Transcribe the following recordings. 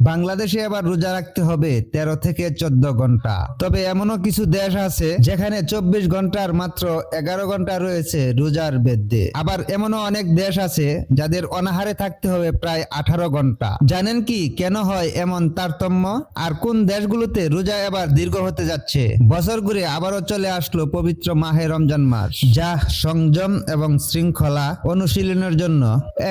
বাংলাদেশে এবার রোজা রাখতে হবে তেরো থেকে চোদ্দ ঘণ্টা। তবে এমনও কিছু দেশ আছে যেখানে চব্বিশ ঘণ্টার মাত্র এগারো ঘণ্টা রয়েছে রোজার বেদ্যে আবার এমনও অনেক দেশ আছে যাদের অনাহারে থাকতে হবে প্রায় আঠারো ঘণ্টা। জানেন কি কেন হয় এমন তারতম্য? আর কোন দেশগুলোতে রোজা এবার দীর্ঘ হতে যাচ্ছে? বছর ঘুরে আবারও চলে আসলো পবিত্র মাহে রমজান মাস। যা সংযম এবং শৃঙ্খলা অনুশীলনের জন্য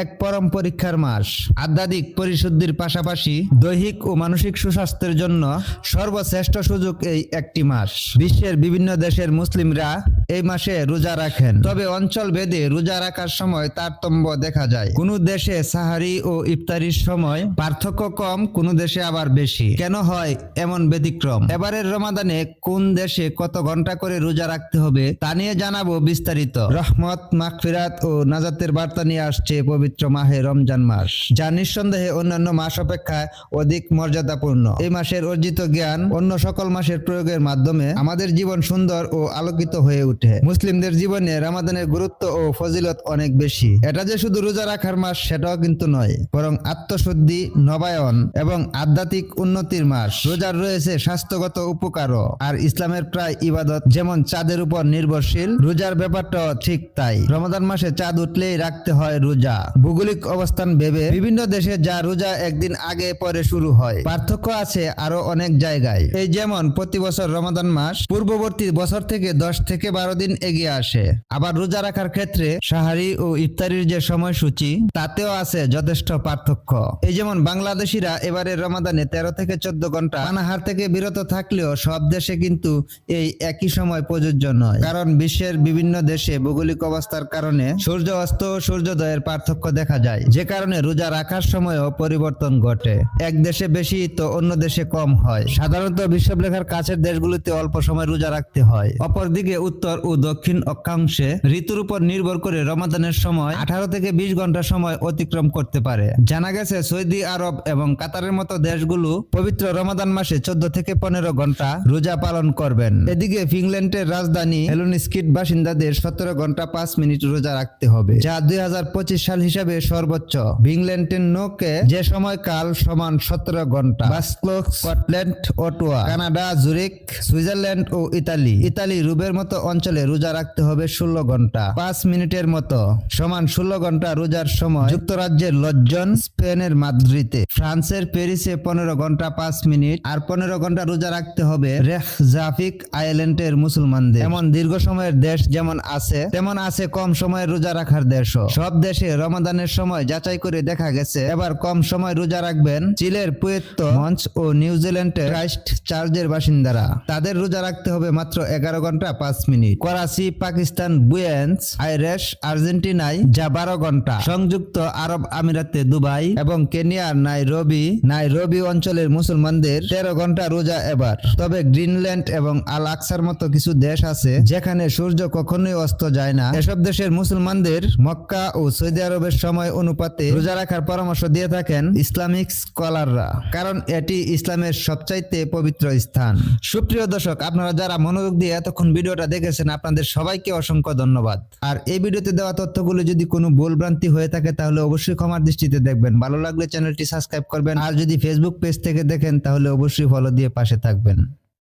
এক পরম পরীক্ষার মাস। আধ্যাত্মিক পরিশুদ্ধির পাশাপাশি দৈহিক ও মানসিক সুস্বাস্থ্যের জন্য সর্বশ্রেষ্ঠ সুযোগ এই একটি মাস। বিশ্বের বিভিন্ন দেশের মুসলিমরা এই মাসে রোজা রাখেন। তবে অঞ্চল ভেদে রোজা রাখার সময় তারতম্য দেখা যায়। কোন দেশে সাহারি ও ইফতারির সময় পার্থক্য কম, কোন দেশে আবার বেশি। কেন হয় এমন ব্যতিক্রম? এবারের রমাদানে কোন দেশে কত ঘণ্টা করে রোজা রাখতে হবে তা নিয়ে জানাব বিস্তারিত। রহমত, মাগফিরাত ও নাজাতের বার্তা নিয়ে আসছে পবিত্র মাহে রমজান মাস। যা নিঃসন্দেহে অন্যান্য মাস অপেক্ষায় অধিক মর্যাদাপূর্ণ। এই মাসের অর্জিত জ্ঞান অন্য সকল মাসের প্রয়োগের মাধ্যমে আমাদের জীবন সুন্দর ও আলোকিত হয়ে ওঠে মুসলিমদের জীবনে রামাদানের গুরুত্ব ও ফজিলত অনেক বেশি। এটা যে শুধু রোজা রাখার মাস, সেটাও কিন্তু নয়, বরং আত্মশুদ্ধি, নবায়ন এবং আধ্যাত্মিক উন্নতির মাস। রোজার রয়েছে স্বাস্থ্যগত উপকারও, আর ইসলামের প্রায় ইবাদত যেমন চাঁদের উপর নির্ভরশীল, রোজার ব্যাপারটাও ঠিক তাই। রমাদান মাসে চাঁদ উঠলেই রাখতে হয় রোজা। ভৌগোলিক অবস্থান ভেবে বিভিন্ন দেশে যা রোজা একদিন আগে পরে শুরু হয়। পার্থক্য আছে আরও অনেক জায়গায়। এই যেমন প্রতি বছর রমাদান মাস, পূর্ববর্তী বছর থেকে দশ থেকে বারো দিন এগিয়ে আসে। আবার রোজা রাখার ক্ষেত্রে সাহারি ও ইফতারির যে সময়সূচি, তাতেও আছে যথেষ্ট পার্থক্য। এই যেমন বাংলাদেশিরা এবারে রমাদানে তেরো থেকে চোদ্দ ঘণ্টা পানাহার থেকে বিরত থাকলেও সব দেশে কিন্তু এই একই সময় প্রযোজ্য নয়। কারণ বিশ্বের বিভিন্ন দেশে ভৌগোলিক অবস্থার কারণে সূর্য অস্ত ও সূর্যোদয়ের পার্থক্য দেখা যায়। যে কারণে রোজা রাখার সময়ও পরিবর্তন ঘটে। এক দেশে বেশি তো অন্য দেশে কম হয়। সাধারণত বিশ্বরেখার কাছের দেশগুলিতে অল্প সময় রোজা রাখতে হয়। অপরদিকে উত্তর ও দক্ষিণ অক্ষাংশে ঋতুর উপর নির্ভর করে রমাদানের সময় আঠারো থেকে বিশ ঘণ্টা সময় অতিক্রম করতে পারে। জানা গেছে, সৌদি আরব এবং কাতারের মতো দেশগুলো পবিত্র রমাদান মাসে চোদ্দ থেকে পনেরো ঘণ্টা রোজা পালন করবেন। এদিকে ফিনল্যান্ডের রাজধানী হেলোনিস্কিট বাসিন্দাদের সতেরো ঘণ্টা পাঁচ মিনিট রোজা রাখতে হবে, যা দুই হাজার পঁচিশ সাল হিসাবে সর্বোচ্চ। ফিনল্যান্ডের নোকে যে সময়কাল সমান সতেরো ঘণ্টা। Scotland Ottawa Canada Zurich Switzerland ও ইতালি। ইতালি রুবের মতো অঞ্চলে রোজা রাখতে হবে ষোলো ঘণ্টা। পাঁচ মিনিটের মতো। সমান ষোলো ঘণ্টা রোজার সময় যুক্তরাজ্যের লজ্জন স্পেনের মাদ্রিদে। ফ্রান্সের প্যারিসে পনেরো ঘণ্টা পাঁচ মিনিট আর পনেরো ঘণ্টা রোজা রাখতে হবে রেখ জাফিক আইল্যান্ডের মুসলমানদের। এমন দীর্ঘ সময়ের দেশ যেমন আছে, তেমন আছে কম সময়ের রোজা রাখার দেশও। সব দেশে রমাদানের সময় যাচাই করে দেখা গেছে, এবার কম সময় রোজা রাখবেন চিলের পুয়েত্ত মঞ্চ ও নিউজিল্যান্ডের ক্রাইস্ট চার্চের বাসিন্দারা। তাদের রোজা রাখতে হবে মাত্র এগারো ঘণ্টা পাঁচ minute. Karachi. Pakistan, Buenos Aires আর্জেন্টিনায় যা বারো ঘণ্টা। সংযুক্ত আরব আমিরাতে দুবাই এবং কেনিয়ার নাইরবি। নাইরবি অঞ্চলের মুসলমানদের তেরো ঘণ্টা রোজা এবার। তবে গ্রিনল্যান্ড এবং আল আকসার মতো কিছু দেশ আছে যেখানে সূর্য কখনোই অস্ত যায় না। এসব দেশের মুসলমানদের মক্কা ও সৌদি আরবের সময় অনুপাতে রোজা রাখার পরামর্শ দিয়ে থাকেন ইসলামিক স্কলাররা, কারণ এটি ইসলামের সবচাইতে পবিত্র স্থান। সুপ্রিয় দর্শক, আপনারা যারা মনোযোগ দিয়ে এতক্ষণ ভিডিওটা দেখেছেন আপনাদের সবাইকে অসংখ্য ধন্যবাদ। আর এই ভিডিওতে দেওয়া তথ্যগুলো যদি কোনো ভুলভ্রান্তি হয়ে থাকে, তাহলে অবশ্যই ক্ষমার দৃষ্টিতে দেখবেন। ভালো লাগলে চ্যানেলটি সাবস্ক্রাইব করবেন। আর যদি ফেসবুক পেজ থেকে দেখেন, তাহলে অবশ্যই ফলো দিয়ে পাশে থাকবেন।